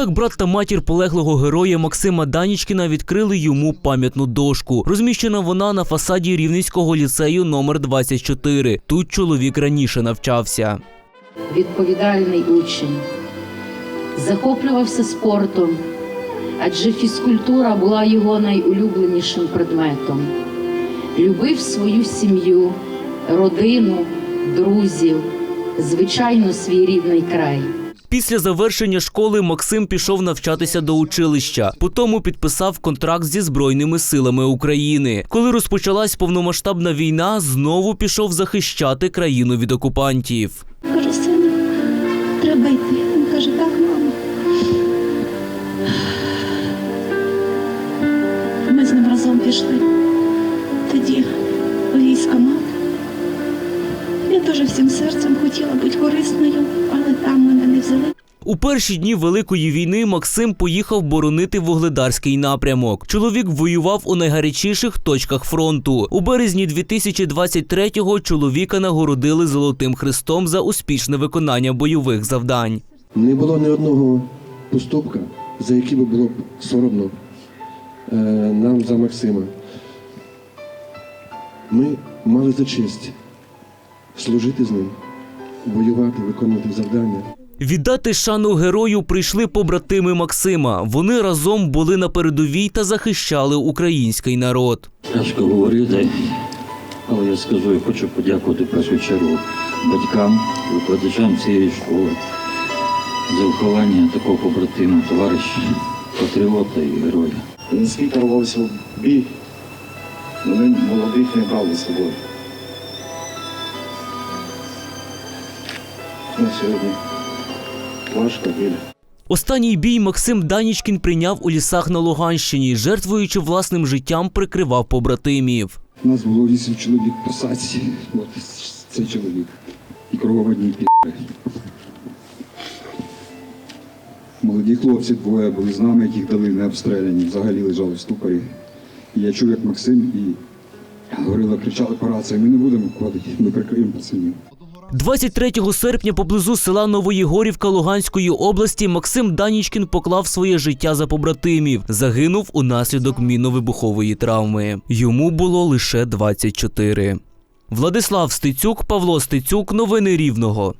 Відтак брат та матір полеглого героя Максима Данічкіна відкрили йому пам'ятну дошку. Розміщена вона на фасаді Рівненського ліцею номер 24. Тут чоловік раніше навчався. відповідальний учень, захоплювався спортом, адже фізкультура була його найулюбленішим предметом. Любив свою сім'ю, родину, друзів, звичайно, свій рідний край. Після завершення школи Максим пішов навчатися до училища. Потім підписав контракт зі Збройними силами України. Коли розпочалась повномасштабна війна, знову пішов захищати країну від окупантів. Кажу, сину, треба йти. Він каже, так, мамо. Ми з ним разом пішли. Тоді у військкомат. Я теж всім серцем хотіла бути корисною, але там. У перші дні Великої війни Максим поїхав боронити вугледарський напрямок. Чоловік воював у найгарячіших точках фронту. У березні 2023-го чоловіка нагородили Золотим Хрестом за успішне виконання бойових завдань. Не було ні одного поступка, за який би було б соромно е, нам за Максима. Ми мали за честь служити з ним, воювати, виконувати завдання. Віддати шану герою прийшли побратими Максима. Вони разом були на передовій та захищали український народ. Тяжко говорити, але я скажу, я хочу подякувати першу чергу батькам, викладачам цієї школи за виховання такого побратима, товариша, патріота і героя. Наскільки рвався в бій, вони молодих не брали з собою. На сьогодні важко біля. Останній бій Максим Данічкін прийняв у лісах на Луганщині, жертвуючи власним життям, прикривав побратимів. У нас було вісім чоловік по саці. От цей чоловік. І кругом одні. Молоді хлопці двоє були з нами, яких дали не обстріляні, взагалі лежали в ступорі. І я чув, як Максим і говорила, кричали по рації, ми не будемо входити, ми прикриємо пацанів. 23 серпня поблизу села Новоєгорівка Луганської області Максим Данічкін поклав своє життя за побратимів. Загинув унаслідок мінно-вибухової травми. Йому було лише 24. Владислав Стецюк, Павло Стецюк. Новини Рівного.